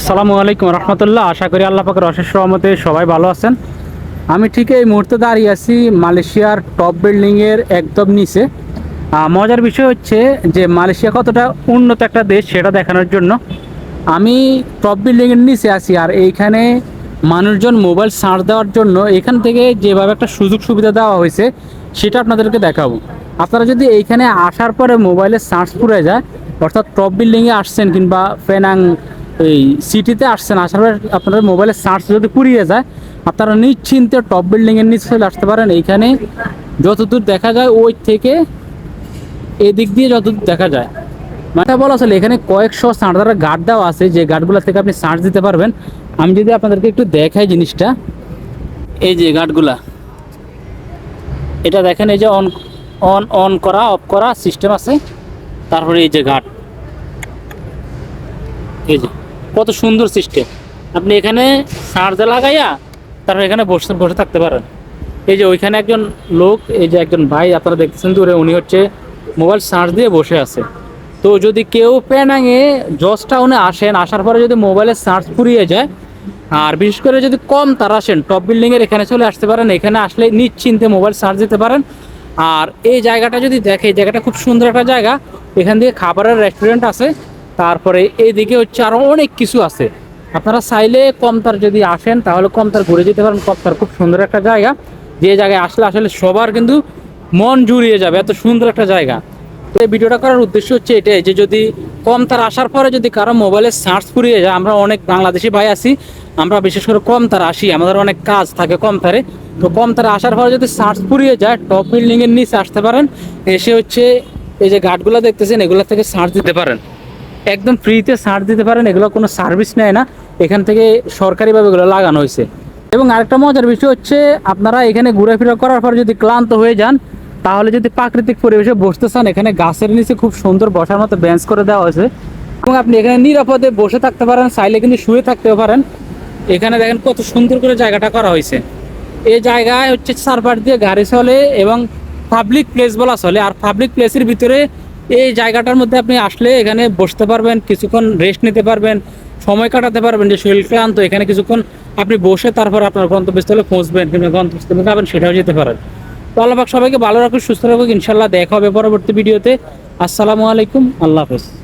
আসসালামু আলাইকুম রহমতুল্লাহ। আশা করি আল্লাহ পাকের অশেষ রহমতে সবাই ভালো আছেন। আমি ঠিক এই মুহূর্তে দাঁড়িয়ে আছি মালয়েশিয়ার টপ বিল্ডিংয়ের একদম নিচে। মজার বিষয় হচ্ছে যে মালয়েশিয়া কতটা উন্নত একটা দেশ সেটা দেখানোর জন্য। আমি টপ বিল্ডিংয়ের নিচে আছি আর এইখানে মানুষজন মোবাইল চার্জ দেওয়ার জন্য এখান থেকে যেভাবে একটা সুযোগ সুবিধা দেওয়া হয়েছে, সেটা আপনাদেরকে দেখাবো। আপনারা যদি এইখানে আসার পরে মোবাইলের চার্জ পুড়ে যায়, অর্থাৎ টপ বিল্ডিংয়ে আসছেন কিংবা ফেনাং এই সিটিতে আসছেন, আসার পর আপনাদের মোবাইলের চার্জ যদি পুড়িয়ে যায়, আপনারা নিশ্চিন্তে টপ বিল্ডিংয়ের নিচে চলে আসতে পারেন। এইখানে যতদূর দেখা যায়, ওই থেকে এদিক দিয়ে যতদূর দেখা যায়। মানে বলা আসলে এখানে কয়েকশো চার্জারের গার্ড দেওয়া আছে, যে গার্ডগুলো থেকে আপনি চার্জ দিতে পারবেন। আমি যদি আপনাদেরকে একটু দেখাই জিনিসটা, এই যে গার্ডগুলা এটা দেখেন, এই যে অন অন অন করা অফ করা সিস্টেম আছে। তারপরে এই যে গার্ড কত সুন্দর সিস্টেম। আপনি এখানে চার্জে লাগাইয়া তারপর এখানে বসে বসে থাকতে পারেন। এই যে ওইখানে একজন লোক, এই যে একজন ভাই, আপনারা দেখতেছেন দূরে, উনি হচ্ছে মোবাইল চার্জ দিয়ে বসে আছে। তো যদি কেউ প্যানাঙে জজ টাউনে আসেন, আসার পরে যদি মোবাইলের চার্জ ফুরিয়ে যায়, আর বিশেষ করে যদি কম তারা আসেন, টপ বিল্ডিংয়ের এখানে চলে আসতে পারেন, এখানে আসলে নিশ্চিন্তে মোবাইল চার্জ দিতে পারেন। আর এই জায়গাটা যদি দেখে, এই জায়গাটা খুব সুন্দর একটা জায়গা। এখান দিয়ে খাবারের রেস্টুরেন্ট আছে। তারপরে এইদিকে হচ্ছে আরও অনেক কিছু আছে। আপনারা চাইলে কমতার যদি আসেন, তাহলে কমতার ঘুরে যেতে পারেন। কমতার খুব সুন্দর একটা জায়গা। যে জায়গায় আসলে আসলে সবার কিন্তু মন জুড়িয়ে যাবে, এত সুন্দর একটা জায়গা। তো এই ভিডিওটা করার উদ্দেশ্য হচ্ছে এটাই যে যদি কমতার আসার পরে যদি কারও মোবাইলে সার্চ ফুরিয়ে যায়, আমরা অনেক বাংলাদেশি ভাই আছি, আমরা বিশেষ করে কম তার আসি, আমাদের অনেক কাজ থাকে কম তারে তো কম তার আসার পরে যদি সার্চ ফুরিয়ে যায় টপ বিল্ডিং এর নিচে আসতে পারেন, এসে হচ্ছে এই যে গার্ডগুলো দেখতেছেন, এগুলো থেকে সার্চ দিতে পারেন। একদম ফ্রিতে সার দিতে পারেন, এগুলো কোনো সার্ভিস নেয় না। এখান থেকে সরকারিভাবে এগুলো লাগানো হয়েছে। এবং আরেকটা মজার বিষয় হচ্ছে, আপনারা এখানে ঘোরাফেরা করার পর যদি ক্লান্ত হয়ে যান, তাহলে যদি প্রাকৃতিক পরিবেশে বসতে চান, এখানে গাছের নিচে খুব সুন্দর বসার মতো বেঞ্চ করে দেওয়া হয়েছে। এবং আপনি এখানে নিরাপদে বসে থাকতে পারেন, চাইলে কিন্তু শুয়ে থাকতেও পারেন। এখানে দেখেন কত সুন্দর করে জায়গাটা করা হয়েছে। এই জায়গায় হচ্ছে চারপাশ দিয়ে গাড়ি চলে এবং পাবলিক প্লেস বলা চলে। আর পাবলিক প্লেসের ভিতরে এই জায়গাটার মধ্যে আপনি আসলে এখানে বসতে পারবেন, কিছুক্ষণ রেস্ট নিতে পারবেন, সময় কাটাতে পারবেন, যে শরীর ক্লান্ত, এখানে কিছুক্ষণ আপনি বসে তারপর আপনার গন্তব্যস্থলে পৌঁছবেন, কিংবা গন্তব্যস্থলে যাবেন, সেটাও যেতে পারেন। তো আল্লাহ সবাইকে ভালো রাখুন সুস্থ রাখুক ইনশাল্লাহ দেখা হবে পরবর্তী ভিডিওতে আসসালামু আলাইকুম, আল্লাহ হাফেজ।